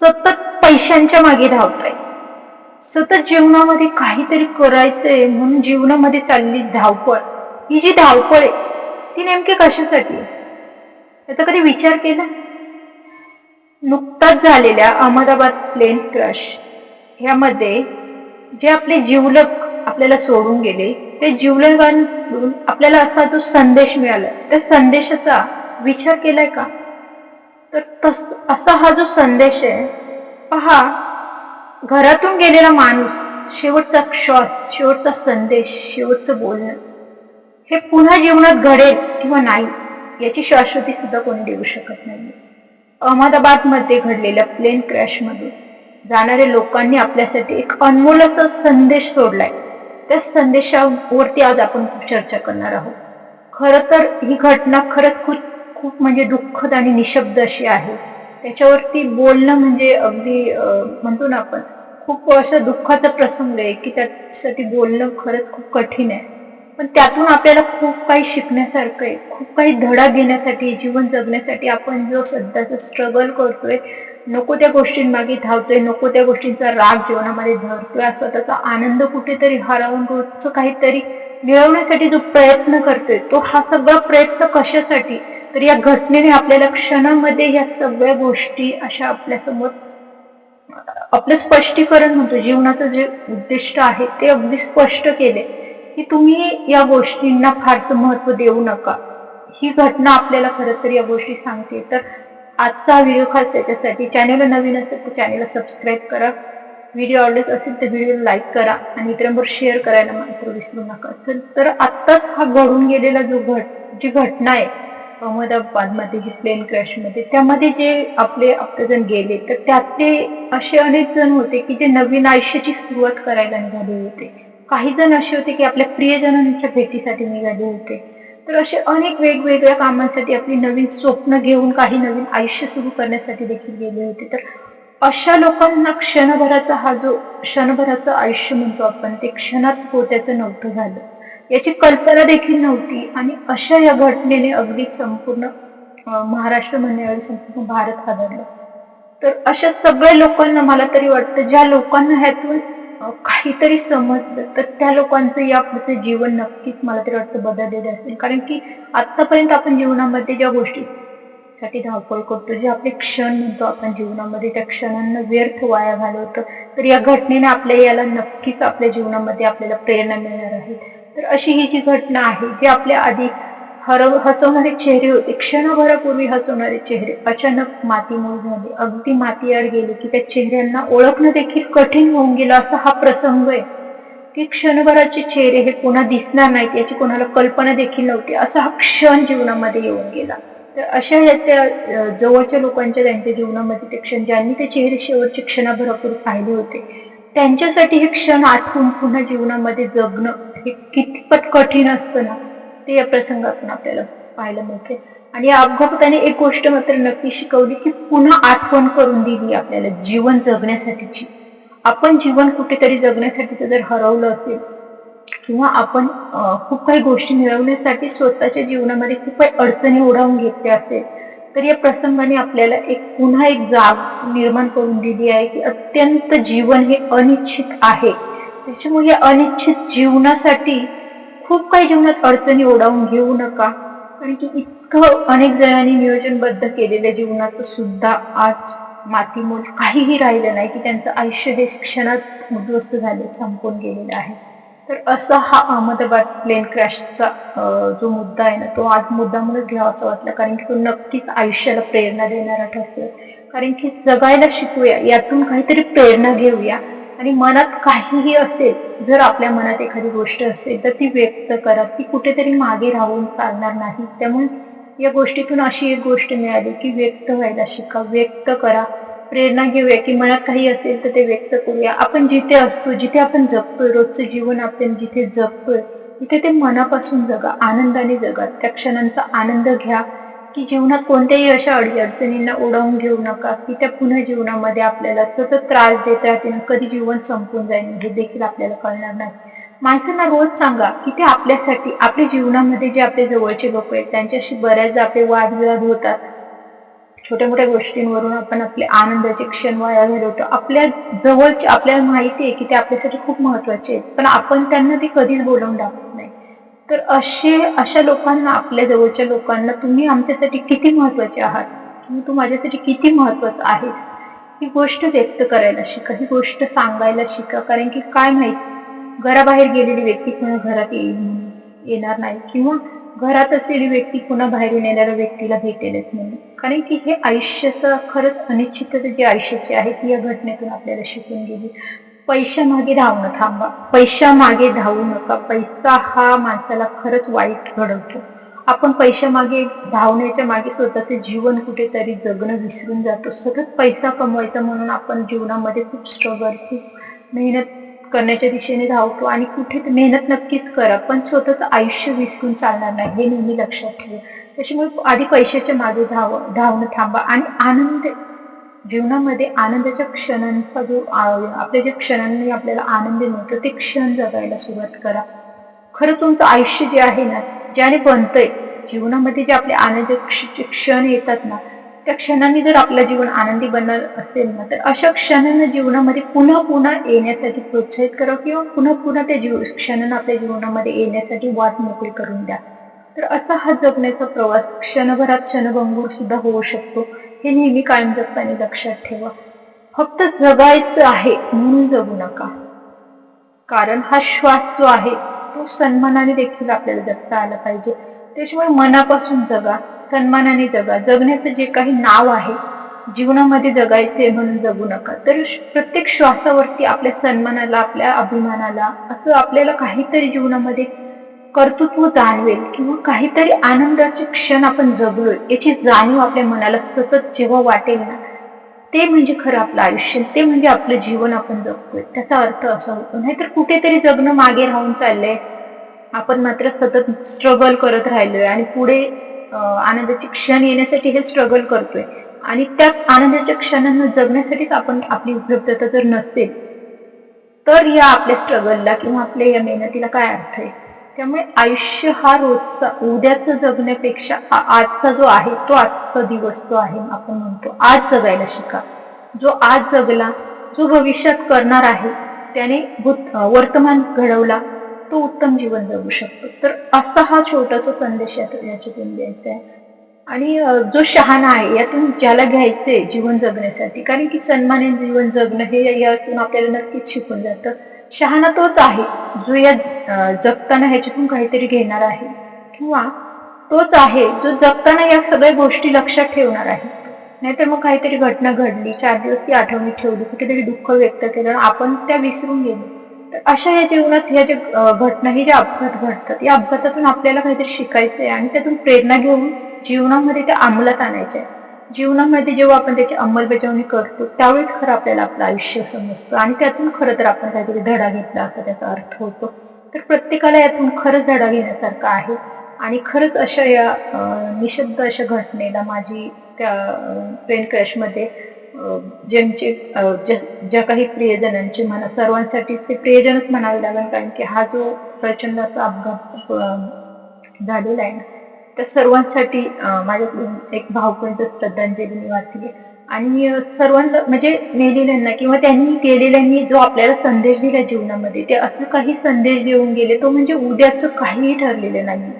सतत पैशांच्या मागे धावताय. सतत जीवनामध्ये काहीतरी करायचंय म्हणून जीवनामध्ये चालली धावपळ. ही जी धावपळ आहे ती नेमकी कशासाठी? आहे? याचा कधी विचार केला? नुकताच झालेल्या अहमदाबाद प्लेन क्रश ह्यामध्ये जे आपले जिवलक आपल्याला सोडून गेले ते जीवलकांकडून आपल्याला असा जो संदेश मिळाला त्या संदेशाचा विचार केलाय का? तर तस असा हा जो संदेश आहे पहा घरातून गेलेला माणूस शेवटचा श्वास शेवटचा संदेश शेवटचं बोलणं हे पुन्हा जीवनात घडेल किंवा नाही याची शाश्वती सुद्धा कोणी देऊ शकत नाही. अहमदाबादमध्ये घडलेल्या प्लेन क्रॅशमध्ये जाणाऱ्या लोकांनी आपल्यासाठी एक अनमोल असा संदेश सोडलाय. त्या संदेशावरती आज आपण चर्चा करणार आहोत. खरं तर ही घटना खरंच खूप खूप म्हणजे दुःखद आणि निशब्द अशी आहे. त्याच्यावरती बोलणं म्हणजे अगदी म्हणतो ना आपण खूप असं दुःखाचा प्रसंग आहे की त्यासाठी बोलणं खरंच खूप कठीण आहे. पण त्यातून आपल्याला खूप काही शिकण्यासारखं आहे. खूप काही धडा घेण्यासाठी जीवन जगण्यासाठी आपण जो सध्याचा स्ट्रगल करतोय नको त्या गोष्टींमागे धावतोय नको त्या गोष्टींचा राग जीवनामध्ये धरतोय स्वतःचा आनंद कुठेतरी हरवून रोजचं काहीतरी मिळवण्यासाठी जो प्रयत्न करतोय तो हा सगळा प्रयत्न कशासाठी? तर या घटनेने आपल्याला क्षणामध्ये या सगळ्या गोष्टी अशा आपल्यासमोर आपलं स्पष्टीकरण म्हणतो जीवनाचं जे उद्दिष्ट आहे ते अगदी स्पष्ट केले की तुम्ही या गोष्टींना फारसं महत्त्व देऊ नका. ही घटना आपल्याला खरं तर या गोष्टी सांगते. तर आजचा व्हिडिओ खास त्याच्यासाठी चॅनल नवीन असेल तर चॅनलला सबस्क्राईब करा. व्हिडिओ आवडत असेल तर व्हिडिओ लाईक करा आणि इतरांबरोबर शेअर करायला मात्र विसरू नका. तर- तर आत्ताच हा घडून गेलेला जो घट जी घटना आहे अहमदाबादमध्ये प्लेन क्रॅशमध्ये त्यामध्ये जे आपले आपलेजण गेले तर त्यातले असे अनेक जण होते की जे नवीन आयुष्याची सुरुवात करायला निघाले होते. काही जण असे होते की आपल्या प्रियजनांच्या भेटीसाठी निघाले होते. तर असे अनेक वेगवेगळ्या कामांसाठी आपली नवीन स्वप्न घेऊन काही नवीन आयुष्य सुरू करण्यासाठी देखील गेले होते. तर अशा लोकांना क्षणभराचा हा जो क्षणभराचं आयुष्य म्हणतो आपण ते क्षणात पोत्याचं नव्हतं झालं. याची कल्पना देखील नव्हती. आणि अशा या घटनेने अगदी संपूर्ण महाराष्ट्र म्हणण्याऐवजी संपूर्ण भारत हादरला. तर अशा सगळ्या लोकांना मला तरी वाटतं ज्या लोकांना ह्यातून काहीतरी समजलं तर त्या लोकांचं या पुढचं जीवन नक्कीच मला तरी वाटतं बदललेलं असेल. कारण की आतापर्यंत आपण जीवनामध्ये ज्या गोष्टी साठी धावपळ करतो जे आपले क्षण म्हणतो आपण जीवनामध्ये त्या क्षणांना व्यर्थ वाया घालवतो तर या घटनेने आपल्या याला नक्कीच आपल्या जीवनामध्ये आपल्याला प्रेरणा मिळणार आहे. तर अशी ही जी घटना आहे जी आपल्या आधी हरव हसवणारे चेहरे होते क्षणभरापूर्वी हसवणारे चेहरे अचानक मातीमोल झाले. अगदी मातीआड गेले की त्या चेहऱ्यांना ओळखणं देखील कठीण होऊन गेलं. असा हा प्रसंग आहे. की क्षणभराचे चेहरे हे पुन्हा दिसणार नाहीत याची कोणाला कल्पना देखील नव्हती. असा हा क्षण जीवनामध्ये येऊन गेला. तर अशा या त्या जवळच्या लोकांच्या त्यांच्या जीवनामध्ये ते क्षण ज्यांनी ते चेहरे शेवटचे क्षणाभरापूर्वी पाहिले होते त्यांच्यासाठी हे क्षण आठवून पुन्हा जीवनामध्ये जगणं हे कितपत कठीण असतं ना ते या प्रसंगातून आपल्याला पाहायला मिळते. आणि या अपघाताने एक गोष्ट मात्र नक्की शिकवली की पुन्हा आठवण करून दिली आपल्याला जीवन जगण्यासाठीची. आपण जीवन कुठेतरी जगण्यासाठी जर हरवलं असेल किंवा आपण खूप काही गोष्टी मिळवण्यासाठी स्वतःच्या जीवनामध्ये खूप काही अडचणी ओढावून घेतल्या असेल तर या प्रसंगाने आपल्याला एक पुन्हा एक जाग निर्माण करून दिली आहे की अत्यंत जीवन हे अनिश्चित आहे. त्याच्यामुळे अनिच्छित अनिश्चित जीवनासाठी खूप काही जीवनात अडचणी ओढावून घेऊ नका. कारण की इतकं अनेक जणांनी नियोजनबद्ध केलेल्या जीवनाचं सुद्धा आज मातीमोल काहीही राहिलं नाही की त्यांचं आयुष्य हे शिक्षणात उद्ध्वस्त झाले संपून गेलेलं आहे. तर असा हा अहमदाबाद प्लेन क्रॅशचा जो मुद्दा आहे ना तो आज मुद्दामूनच घ्यावासा वाटला. कारण की तो नक्कीच आयुष्याला प्रेरणा देणारा ठरतोय. कारण की जगायला शिकूया यातून काहीतरी प्रेरणा घेऊया. आणि मनात काहीही असेल जर आपल्या मनात एखादी गोष्ट असेल तर ती व्यक्त करा. ती कुठेतरी मागे राहून चालणार नाही. त्यामुळे या गोष्टीतून अशी एक गोष्ट मिळाली की व्यक्त व्हायला शिका. व्यक्त करा. प्रेरणा घेऊया की मनात काही असेल तर ते व्यक्त करूया. आपण जिथे असतो जिथे आपण जगतोय रोजचं जीवन आपण जिथे जगतोय तिथे ते मनापासून जगा आनंदाने जगा. त्या क्षणांचा आनंद घ्या. की जीवनात कोणत्याही अशा अडी अडचणींना ओढावून घेऊ नका. की त्या पुन्हा जीवनामध्ये आपल्याला सतत त्रास देत राहतील आणि कधी जीवन संपून जाईल हे देखील आपल्याला कळणार नाही. माणसांना रोज सांगा की ते आपल्यासाठी आपल्या जीवनामध्ये जे आपले जवळचे लोक आहेत त्यांच्याशी बऱ्याचदा आपले वादविवाद होतात. छोट्या मोठ्या गोष्टींवरून आपण आपले आनंदाचे क्षण वाया घालवतो. आपल्या जवळचे आपल्याला माहिती आहे की ते आपल्यासाठी खूप महत्त्वाचे आहेत पण आपण त्यांना ते कधीच बोलवून दाखवत नाही. तर असे अशा लोकांना आपल्या जवळच्या लोकांना तुम्ही आमच्यासाठी किती महत्त्वाचे आहात? तुम्ही तू माझ्यासाठी किती महत्वाचं आहे ही गोष्ट व्यक्त करायला शिका ही गोष्ट सांगायला शिका. कारण की काय माहीत? घराबाहेर गेलेली व्यक्ती पुन्हा घरात येईल येणार नाही. किंवा घरात असलेली व्यक्ती पुन्हा बाहेरून येणाऱ्या व्यक्तीला भेटेलच नाही. कारण की हे आयुष्याचं खरंच अनिश्चितता जी आयुष्याची आहे ती या घटनेतून आपल्याला शिकून गेली. पैशा मागे धावणं थांबा. पैशा मागे धावू नका. पैसा हा माणसाला खरंच वाईट घडवतो. आपण पैशा मागे धावण्याच्या मागे स्वतःचे जीवन कुठेतरी जगणं विसरून जातो. सतत पैसा कमवायचा म्हणून आपण जीवनामध्ये खूप स्ट्रगल खूप मेहनत करण्याच्या दिशेने धावतो आणि कुठे मेहनत नक्कीच करा पण स्वतःचं आयुष्य विसरून चालणार नाही. हे नेहमी लक्षात ठेवा. त्याच्यामुळे आधी पैशाच्या मागे धाव धावणं थांबा आणि आनंद जीवनामध्ये आनंदाच्या क्षणांचा जो आपल्या जे क्षणांनी आपल्याला आनंद मिळतो ते क्षण जगायला सुरुवात करा. खरं तुमचं आयुष्य जे आहे ना ज्याने बनतंय जीवनामध्ये जे आपले आनंद क्षण येतात ना त्या क्षणांनी जर आपलं जीवन आनंदी बनणार असेल ना तर अशा क्षणांना जीवनामध्ये पुन्हा पुन्हा येण्यासाठी प्रोत्साहित करा किंवा पुन्हा पुन्हा त्या जीव क्षणांना आपल्या जीवनामध्ये येण्यासाठी वाट मोकळी करून द्या. तर असा हा जगण्याचा प्रवास क्षणभरात क्षणभंगूर सुद्धा होऊ शकतो. हे नेहमी कायम लक्षात ठेवा. फक्त जगायचं आहे म्हणून जगू नका. कारण हा श्वास जो आहे तो सन्मानाने देखील आपल्याला जगता आला पाहिजे. त्याच्यामुळे मनापासून जगा सन्मानाने जगा. जगण्याचं जे काही नाव आहे जीवनामध्ये जगायचे म्हणून जगू नका. तर प्रत्येक श्वासावरती आपल्या सन्मानाला आपल्या अभिमानाला असं आपल्याला काहीतरी जीवनामध्ये कर्तृत्व जाणवेल किंवा काहीतरी आनंदाचे क्षण आपण जगलोय याची जाणीव आपल्या मनाला सतत जेव्हा वाटेल ना ते म्हणजे खरं आपलं आयुष्य ते म्हणजे आपलं जीवन आपण जगतोय. त्याचा अर्थ असा होतो. नाहीतर कुठेतरी जगणं मागे राहून चाललंय. आपण मात्र सतत स्ट्रगल करत राहिलोय आणि पुढे आनंदाचे क्षण येण्यासाठी हे स्ट्रगल करतोय. आणि त्या आनंदाच्या क्षणांना जगण्यासाठीच आपण आपली उपलब्धता जर नसेल तर या आपल्या स्ट्रगलला किंवा आपल्या या मेहनतीला काय अर्थ आहे? त्यामुळे आयुष्य हा रोजचा उद्याचं जगण्यापेक्षा आजचा जो आहे तो आजचा दिवस जो आहे आपण म्हणतो आज जगायला शिका. जो आज जगला जो भविष्यात करणार आहे त्याने वर्तमान घडवला तो उत्तम जीवन जगू शकतो. तर असा हा छोटासा संदेश याच्यातून द्यायचा आहे. आणि जो शहाणा आहे यातून ज्याला घ्यायचंय जीवन जगण्यासाठी कारण की सन्मानाने जीवन जगणं हे यातून आपल्याला नक्कीच शिकून जातं. शहाणा तोच आहे. जो या जगताना ह्याच्यातून काहीतरी घेणार आहे किंवा तोच आहे जो जगताना या सगळ्या गोष्टी लक्षात ठेवणार आहे. नाहीतर मग काहीतरी घटना घडली चार दिवस ती आठवणी ठेवली कुठेतरी दुःख व्यक्त केलं आपण त्या विसरून गेलो. तर अशा या जीवनात ह्या ज्या घटना ही ज्या अपघात घडतात या अपघातातून आपल्याला काहीतरी शिकायचं आहे आणि त्यातून प्रेरणा घेऊन जीवनामध्ये त्या अंमलात आणायच्या आहे. जीवनामध्ये जेव्हा आपण त्याची अंमलबजावणी करतो त्यावेळेस खरं आपल्याला आपलं आयुष्य समजतं. आणि त्यातून खरं तर आपण काहीतरी धडा घेतला असा त्याचा अर्थ होतो. तर प्रत्येकाला यातून खरंच धडा घेण्यासारखा आहे. आणि खरंच अशा या अं, निशब्द अशा घटनेला माझी त्या ट्रेन क्रॅशमध्ये ज्यांचे ज्या- ज्या काही प्रियजनांचे म्हणा सर्वांसाठी ते प्रियजनच म्हणावे लागेल. कारण की हा जो प्रचंड असा अपघात झालेला आहे ना, त्या सर्वांसाठी माझ्याकडून एक भावपूर्ण श्रद्धांजली मी वाचली. आणि सर्वांना म्हणजे मेलेल्यांना किंवा त्यांनी केलेल्यांनी जो आपल्याला संदेश दिला जीवनामध्ये ते असं काही संदेश देऊन गेले. तो म्हणजे उद्याचं काहीही ठरलेलं नाही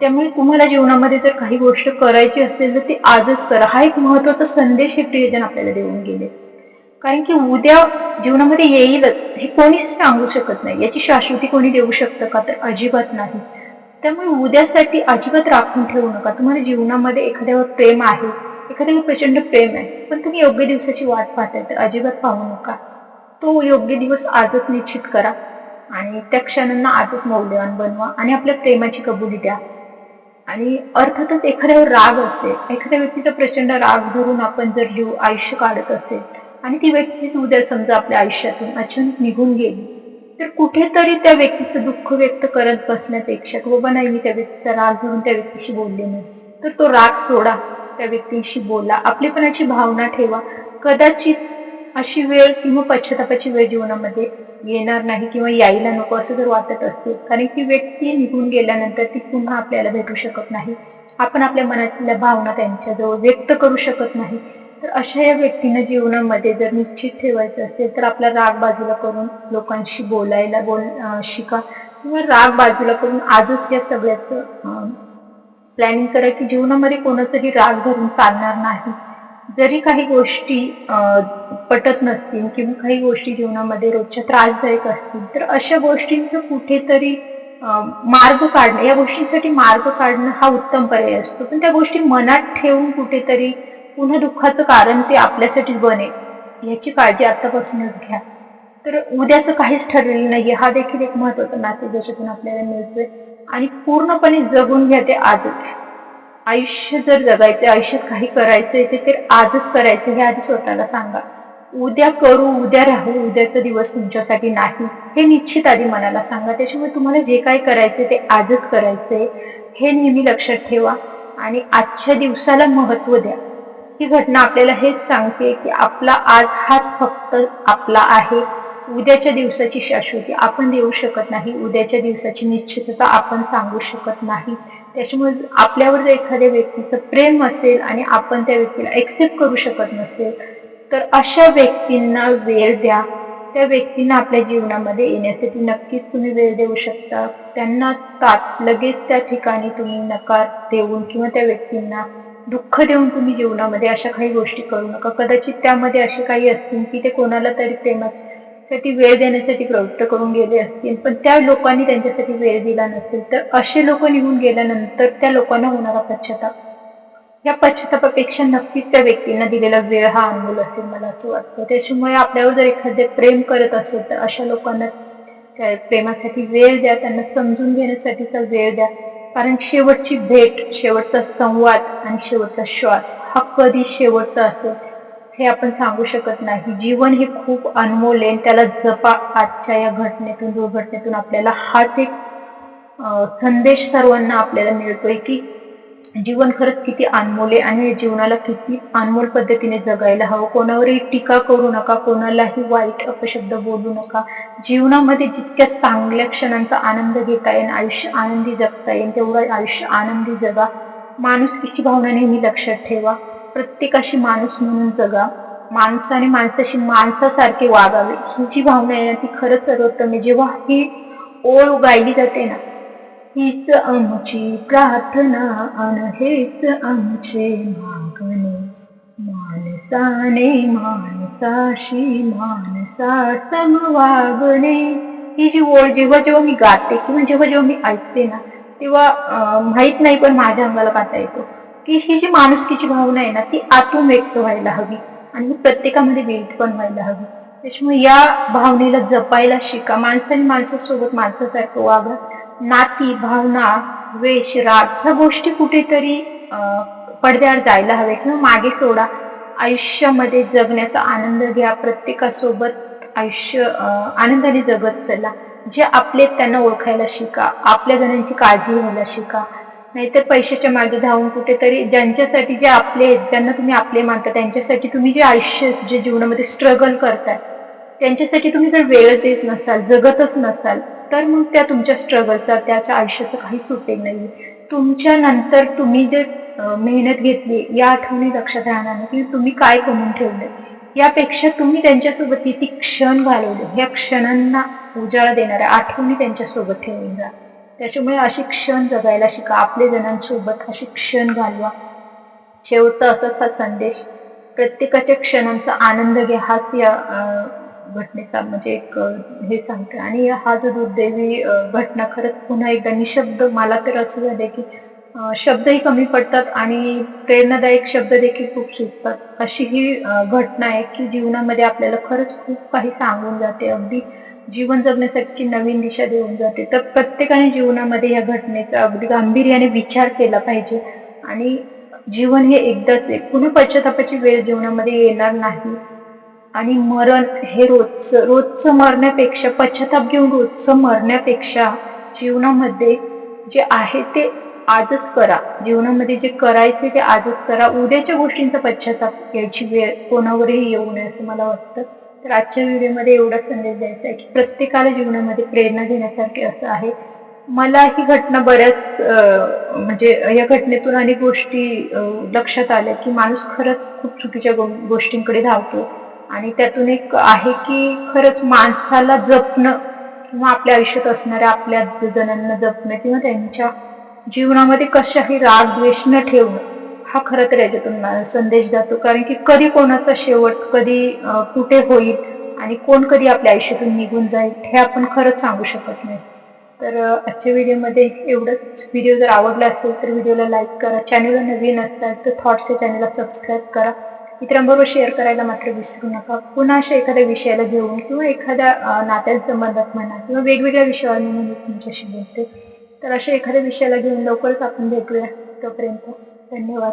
त्यामुळे तुम्हाला जीवनामध्ये जर काही गोष्ट करायची असेल तर ती आजच करा. हा एक महत्त्वाचा संदेश हे प्रियजन आपल्याला देऊन गेले. कारण की उद्या जीवनामध्ये येईलच हे कोणीच सांगू शकत नाही. याची शाश्वती कोणी देऊ शकतं का? तर अजिबात नाही. त्यामुळे उद्यासाठी अजिबात राखून ठेवू नका. तुम्हाला जीवनामध्ये एखाद्यावर प्रेम आहे एखाद्यावर प्रचंड प्रेम आहे पण तुम्ही योग्य दिवसाची वाट पाहताय तर अजिबात पाहू नका. तो योग्य दिवस आजच निश्चित करा आणि त्या क्षणांना आजच मौल्यवान बनवा आणि आपल्या प्रेमाची कबुली द्या. आणि अर्थातच एखाद्यावर राग असते एखाद्या व्यक्तीचा प्रचंड राग धरून आपण जर जीव आयुष्य काढत असेल आणि ती व्यक्तीच उद्या समजा आपल्या आयुष्यातून अचानक निघून गेली तर कुठेतरी त्या व्यक्तीचं दुःख व्यक्त करत बसण्यापेक्षा हो बाबा नाही मी त्या व्यक्तीचा राग घेऊन त्या व्यक्तीशी बोलले नाही. तर तो राग सोडा त्या व्यक्तीशी बोला. आपलेपणाची भावना ठेवा. कदाचित अशी वेळ किंवा पश्चातापाची वेळ जीवनामध्ये येणार नाही किंवा यायला नको असं जर वाटत असते कारण की व्यक्ती निघून गेल्यानंतर ती पुन्हा आपल्याला भेटू शकत नाही. आपण आपल्या मनातल्या भावना त्यांच्याजवळ व्यक्त करू शकत नाही. तर अशा या व्यक्तींना जीवनामध्ये जर निश्चित ठेवायचं असेल तर आपला राग बाजूला करून लोकांशी बोलायला बोल शिका. किंवा राग बाजूला करून आजच या सगळ्याचं प्लॅनिंग करा की जीवनामध्ये कोणाचाही राग धरून चालणार नाही. जरी काही गोष्टी पटत नसतील किंवा काही गोष्टी जीवनामध्ये रोजच्या त्रासदायक असतील तर अशा गोष्टींचं कुठेतरी मार्ग काढणं या गोष्टींसाठी मार्ग काढणं हा उत्तम पर्याय असतो. पण त्या गोष्टी मनात ठेवून कुठेतरी पुन्हा दुःखाचं कारण ते आपल्यासाठी बनेल याची काळजी आतापासूनच घ्या. तर उद्याचं काहीच ठरलेलं नाही हा देखील एक महत्त्वाचा मेसेज याच्यातून आपल्याला मिळतोय. आणि पूर्णपणे जगून घ्या ते आजच आयुष्य जर जगायचं आयुष्यात काही करायचंय ते तर आजच करायचं हे आधी स्वतःला सांगा. उद्या करू उद्या राहू उद्याचा दिवस तुमच्यासाठी नाही हे निश्चित आधी मनाला सांगा. त्याच्यामुळे तुम्हाला जे काय करायचंय ते आजच करायचंय. हे नेहमी लक्षात ठेवा. आणि आजच्या दिवसाला महत्त्व द्या. ही घटना आपल्याला हेच सांगते की आपला आज हाच फक्त आपला आहे. उद्याच्या दिवसाची शाश्वती आपण देऊ शकत नाही. उद्याच्या दिवसाची निश्चितता आपण सांगू शकत नाही. त्याच्यामुळे आपल्यावर जर एखाद्या व्यक्तीचं प्रेम असेल आणि आपण त्या व्यक्तीला एक्सेप्ट करू शकत नसेल तर अशा व्यक्तींना वेळ द्या. त्या व्यक्तींना आपल्या जीवनामध्ये येण्यासाठी नक्कीच तुम्ही वेळ देऊ शकता. त्यांना तात लगेच त्या ठिकाणी तुम्ही नकार देऊन किंवा त्या व्यक्तींना दुःख देऊन तुम्ही जीवनामध्ये अशा काही गोष्टी करू नका. कदाचित त्यामध्ये असे काही असतील की ते कोणाला तरी प्रेमासाठी वेळ देण्यासाठी प्रवृत्त करून गेले असतील. पण त्या लोकांनी त्यांच्यासाठी वेळ दिला नसेल तर असे लोक निघून गेल्यानंतर त्या लोकांना होणारा पश्चाताप या पश्चातापापेक्षा नक्कीच त्या व्यक्तींना दिलेला वेळ हा अनमोल असेल मला असं वाटतं. त्याच्यामुळे आपल्यावर जर एखादे प्रेम करत असेल तर अशा लोकांना त्या प्रेमासाठी वेळ द्या त्यांना समजून घेण्यासाठीचा वेळ द्या. कारण शेवटची भेट शेवटचा संवाद आणि शेवटचा श्वास हा कधी शेवटचा असेल हे आपण सांगू शकत नाही. जीवन हे खूप अनमोल आहे त्याला जपा. आजच्या या घटनेतून दुर्घटनेतून आपल्याला हाच एक संदेश सर्वांना आपल्याला मिळतोय की जीवन खरंच किती अनमोल आहे. आणि जीवनाला किती अनमोल पद्धतीने जगायला हवं. कोणावरही टीका करू नका. कोणालाही वाईट अपशब्द बोलू नका. जीवनामध्ये जितक्या चांगल्या क्षणांचा आनंद घेता येईल आयुष्य आनंदी जगता येईल तेवढं आयुष्य आनंदी जगा. माणुसकीची भावना नेहमी लक्षात ठेवा. प्रत्येकाशी माणूस म्हणून जगा. माणसाने माणसाशी माणसासारखे वागावे. ही जी भावना आहे ना ती खरंच सर्वोत्तम आहे. जेव्हा ही ओळ गायली जाते ना हीच आमची प्रार्थना अन हेच आमचे मागणे. माणसाने माणसाशी माणसा समवागणे. ही जी ओळ जेव्हा जेव्हा मी गाते किंवा जेव्हा जेव्हा मी ऐकते ना तेव्हा अं, माहीत नाही पण माझ्या अंगाला काटा येतो की ही जी माणुसकीची भावना आहे ना ती आतून व्यक्त व्हायला हवी आणि प्रत्येकामध्ये व्यक्त पण व्हायला हवी. त्याच्यामुळे या भावनेला जपायला शिका. माणसाने माणसासोबत माणसासारखं वागा नाती भावना वेश राग ह्या गोष्टी कुठेतरी पडद्यावर जायला हवे किंवा मागे सोडा. आयुष्यामध्ये जगण्याचा आनंद घ्या. प्रत्येकासोबत आयुष्य आनंदाने जगत चला. जे आपले आहेत त्यांना ओळखायला शिका. आपल्या जणांची काळजी घ्यायला शिका. नाहीतर पैशाच्या मागे धावून कुठेतरी ज्यांच्यासाठी जे आपले आहेत ज्यांना तुम्ही आपले मानता त्यांच्यासाठी तुम्ही जे आयुष्य जे जीवनामध्ये स्ट्रगल करताय त्यांच्यासाठी तुम्ही जर वेळ देत नसाल जगतच नसाल तर मग त्या तुमच्या स्ट्रगलचा त्याच्या आयुष्याचा काहीच उपयोग नाही तुमच्या नंतर तुम्ही जे मेहनत घेतली या आठवणी लक्षात राहणार नाही की तुम्ही काय कमवून ठेवले यापेक्षा तुम्ही त्यांच्यासोबत किती क्षण घालवले ह्या क्षणांना उजाळा देणाऱ्या आठवणी त्यांच्यासोबत ठेवून जा. त्याच्यामुळे अशी क्षण जगायला शिका आपले जणांसोबत अशी क्षण घालवा. शेवटचा असाच हा संदेश. प्रत्येकाच्या क्षणांचा आनंद घ्या हाच या अं, घटनेचा म्हणजे एक हे सांगते. आणि हा जो दुर्दैवी घटना खरंच पुन्हा एकदा निशब्द मला तर असं झालं की शब्दही कमी पडतात आणि प्रेरणादायक शब्द देखील खूप सुचतात अशी ही घटना आहे की जीवनामध्ये आपल्याला खरंच खूप काही सांगून जाते. अगदी जीवन जगण्यासाठीची नवीन दिशा देऊन जाते. तर प्रत्येकाने जीवनामध्ये या घटनेचा अगदी गांभीर्याने विचार केला पाहिजे. आणि जीवन हे एकदाच आहे. पुन्हा पश्चातापाची वेळ जीवनामध्ये येणार नाही. आणि मरण हे रोजचं रोजचं मरण्यापेक्षा पश्चाताप घेऊन रोजचं मरण्यापेक्षा जीवनामध्ये जे आहे ते आजच करा. जीवनामध्ये जे करायचे ते आजच करा. उद्याच्या गोष्टींचा पश्चाताप घ्यायची वेळ कोणावरही येऊ नये असं मला वाटतं. तर आजच्या व्हिडिओमध्ये एवढा संदेश द्यायचा आहे की प्रत्येकाला जीवनामध्ये प्रेरणा घेण्यासारखे असं आहे. मला ही घटना बऱ्याच म्हणजे या घटनेतून अनेक गोष्टी लक्षात आल्या की माणूस खरंच खूप चुकीच्या गो- गोष्टींकडे धावतो. आणि त्यातून एक आहे की खरंच माणसाला जपणं किंवा आपल्या आयुष्यात असणाऱ्या आपल्या जणांना जपणं किंवा त्यांच्या जीवनामध्ये कशाही राग द्वेष न ठेवणं हा खरं तर याच्यातून संदेश जातो. कारण की कधी कोणाचा शेवट कधी कुठे होईल आणि कोण कधी आपल्या आयुष्यातून निघून जाईल हे आपण खरंच सांगू शकत नाही. तर आजच्या व्हिडिओमध्ये एवढंच. व्हिडिओ जर आवडला असेल तर व्हिडिओला लाईक करा. चॅनलला नवीन असाल तर थॉट्सच्या चॅनलला सबस्क्राईब करा. इतरांबरोबर शेअर करायला मात्र विसरू नका. पुन्हा अशा एखाद्या विषयाला घेऊन किंवा एखाद्या नात्या संबंधात म्हणा किंवा वेगवेगळ्या विषयावर मी तुमच्याशी बोलते. तर अशा एखाद्या विषयाला घेऊन लवकरच आपण भेटूया तोपर्यंत. धन्यवाद.